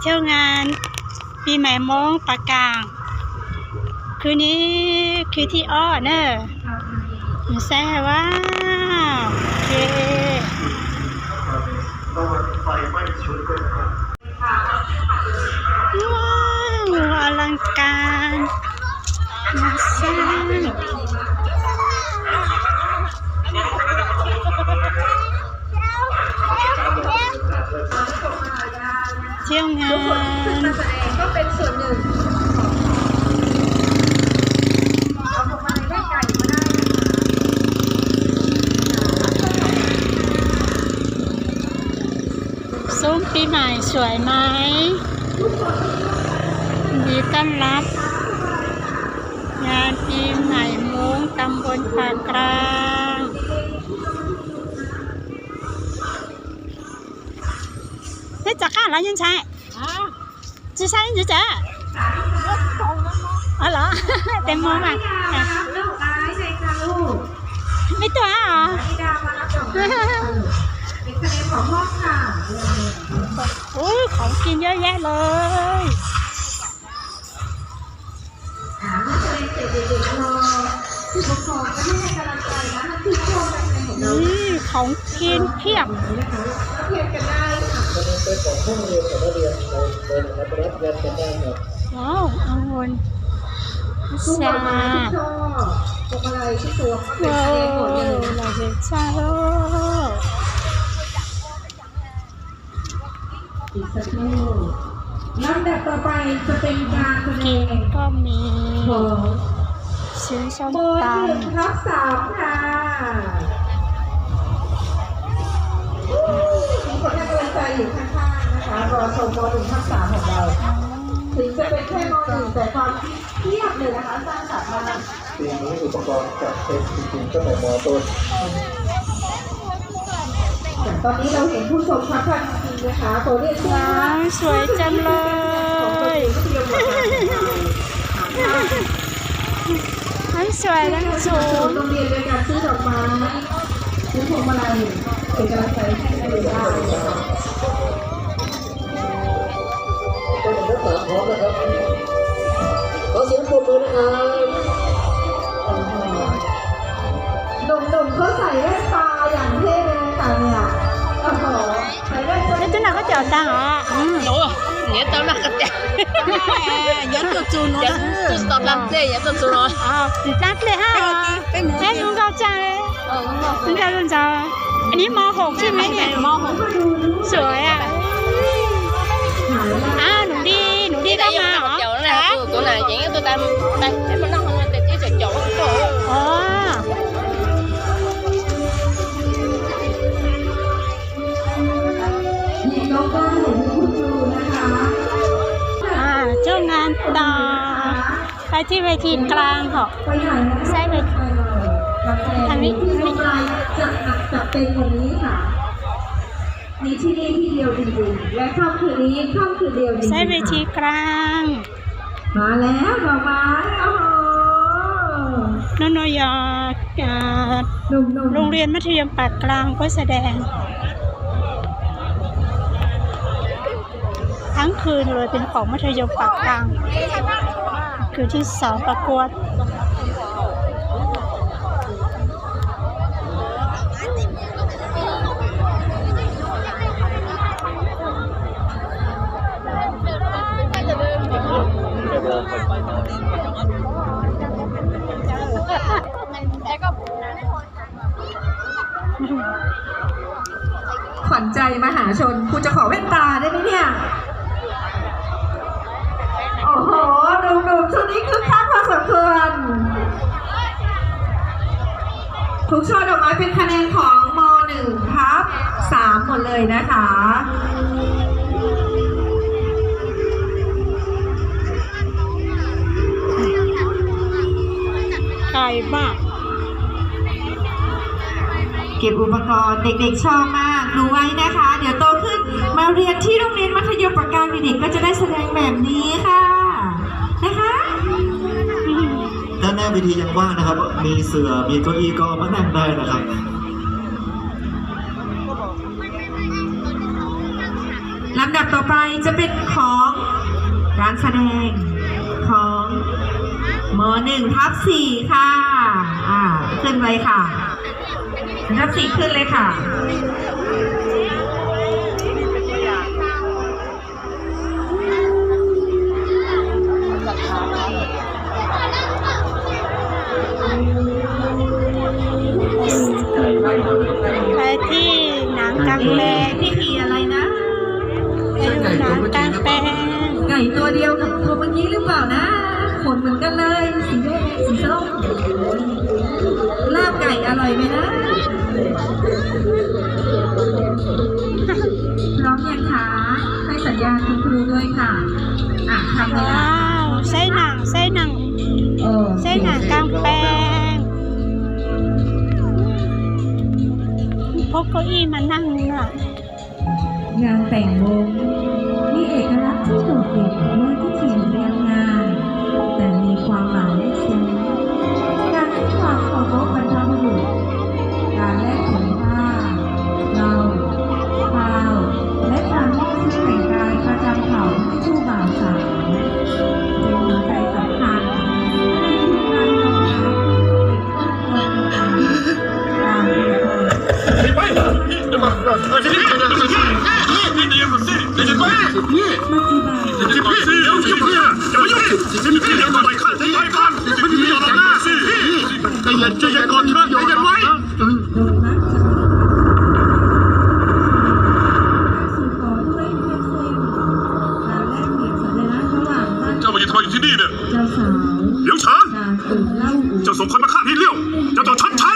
เที่ยวงานปีใหม่มงปากกาง คืนนี้คือที่อ้อเนอะหนูแซ่ว้าโอเค เที่ยวงานมาแสดงก็เป็นส่วนหนึ่งเอาพวงมาลัยได้ไก่มาได้นะคะซุ้มปีใหม่สวยไหมยินดีต้อนรับ งานปีใหม่มุ้งตำบลปากกลาง จะข้าแล้วยังใช่จะใช่หรือจะอ๋อเหรอเต็มมือมามารับลูกร้ายเลยค่ะลูกไม่ตัวเหรอธิดามารับดอกไม้ค่ะเป็นคะแนนของห้องค่ะอุ้ยของกินเยอะแยะเลยอ่าเมื่อแสดงเสร็จเด็กๆรอผู้ปกครองก็ให้กำลังใจนะมันคือช่วงแรกของเรานี่ของกินเพียบนะคะก็เพียงกันได้ค่ะจะ เป็นของห้องเรียนของนักเรียนในในนะครับรับเรียนกันได้ครับว้าวองุ่นทุกชาดอกไม้ที่ชอบพวงมาลัยที่ตัวก็เป็นว้าคะวแนนหมดเลยเราเห็นชาโลอีกสักครู่ลำดับต่อไปจะเป็นการแสดกินงก็มีของชิ้นส้มโบตหนึ่งทับสามค่ะ อยู่ข้างๆนะคะรอชมโบหนึ่งทับสามของเราำถึงจะเป็นแค่โบหนึ่งแต่ความคิดเทียบเลยนะคะสร้างสรรค์มากปีนี้อุปกรณ์จัดเต็มจริงๆตั้งแต่มต้นแต่ตอนนี้เราเห็นผู้ชมครับท่านจริงๆนะคะตัวเรียกชื่อว้าวสวยจังเลยทั้งสวยทั้งสูงโรงเรียนโดยการซื้อดอกไม้ซื้อพวงมาลัยเป็นกำลังใจให้นักเรียนได้นะคะ พร้อมนะครับขอเสียงปรบมือนะครับหนุ่มๆเขาใส่แว่นตาอย่างเท่เลยค่ะเนี่ยโอ้โหใส่แว่นตาแล้วตัวไหนก็เจียวตังเหรออืม Ủa, nhớ tao nó cắt chặt Nhớ được chú nó Dạ, tôi stop làm gì vậy tôi tôi nói อ้าวติดนัดเลยฮะ เอ้ยลุงเข้าใจเลย Ờ, đúng rồi ลุงเข้าใจอันนี้ม .6 ใช่ไหมเนี่ยม .6 สวยอะอ้าวหนูดีหนูดี Đi ก็ đây มา vô เหรอ nào chậu nó nè Tôi tôi này chỉ tôi tam Đây, để mà nó không tìm cái chậu chậu Trời ơi อ๋อนี่น้องก็เห็นคุณครูนะคะอ่าเจ้างานต่อไปที่เวทีกลางเหรอไปไหนนะใช่ไหมไปเลยการแสดงทางนี้ที่โรงแรมจะหนักจัดเต็มกว่านี้ค่ะ มีที่นี่ที่เดียวจริงๆ และค่ำคืนนี้ค่ำคืนเดียวจริงๆใช้เวทีกลาง มาแล้วดอกไม้โอ้โหนนยาอ่าหนุ่มๆโรงเรียนมัธยมปากกลางก็แสดง ทั้งคืนเลยเป็นของมัธยมปากกลาง คือที่สองประกวด ขวัญใจมหาชนคุณจะขอแว่นตาได้ไหมเนี่ย โอ้โหหนุ่มๆชุดนี้คือคักพอสมควรทุกช่อดอกไม้เป็นคะแนนของม .1 ทับ3หมดเลยนะคะไกลมาก เก็บอุปกรณ์เด็กๆชอบมากดูไว้นะคะ เดี๋ยวโตขึ้นมาเรียนที่โรงเรียนมัธยมปากกลางเด็กๆก็จะได้แสดงแบบนี้ค่ะ นะคะด้านหน้าเวทียังว่างนะครับ มีเสือมีเก้าอี้ก็มานั่งได้นะครับลำดับต่อไปจะเป็นของการแสดงของมหนึ่งทับสี่ค่ะ อ่า ขึ้นไปค่ะ ทับสี่ขึ้นเลยค่ะไปที่หนังกลางแปลงพิธีอะไรนะไปดูหนังกลางแปลงไก่ตัวเดียวกับตัวเมื่อกี้หรือเปล่านะ ขนเหมือนกันเลยสีแดงสีส้มลาบไก่อร่อยไหมนะพร้อมยังคะให้สัญญาณคุณครูด้วยค่ะอะทำเลยว้านะวใส่หนังใส่หนังเออใส่หนังกลางแปลงพกเก้าอี้มานั่งน่ะงานแต่งวงมีเอกลักษณ์ที่โดดเด่นด้วยพิธีเปัจจุบันโดยมักจะมีการสู่ขอด้วยเพียงเซ็นการแลกเปลี่ยนสัญลักษณ์ระหว่างบ้านเจ้ามายืนทำไมอยู่ที่นี่เนี่ยเจ้าสาวเดี๋ยวเฉินการตื่นเล่าอู่เจ้าส่งคนมาฆ่าพี่เลี้ยวเจ้าต้องชดใช้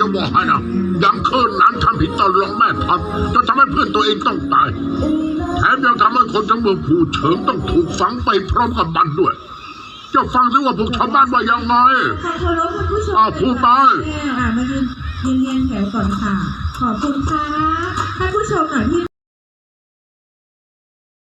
จะบอกให้นะยังคืนนั้นทำผิดต่อรองแม่ทัพจะทำให้เพื่อนตัวเองต้องตาย แถมยังทำให้คนทั้งเมืองผูเฉิงต้องถูกฝังไปพร้อมกับมันด้วยเจ้าฟังซิว่าพวกชาวบ้านว่ายังไงขอเคารพท่านผู้ชมอ้าวพูดไปอ่ามายืนยืนเรียงแถวก่อนค่ะ ขอบคุณค่ะท่านผู้ชมหน่อยที่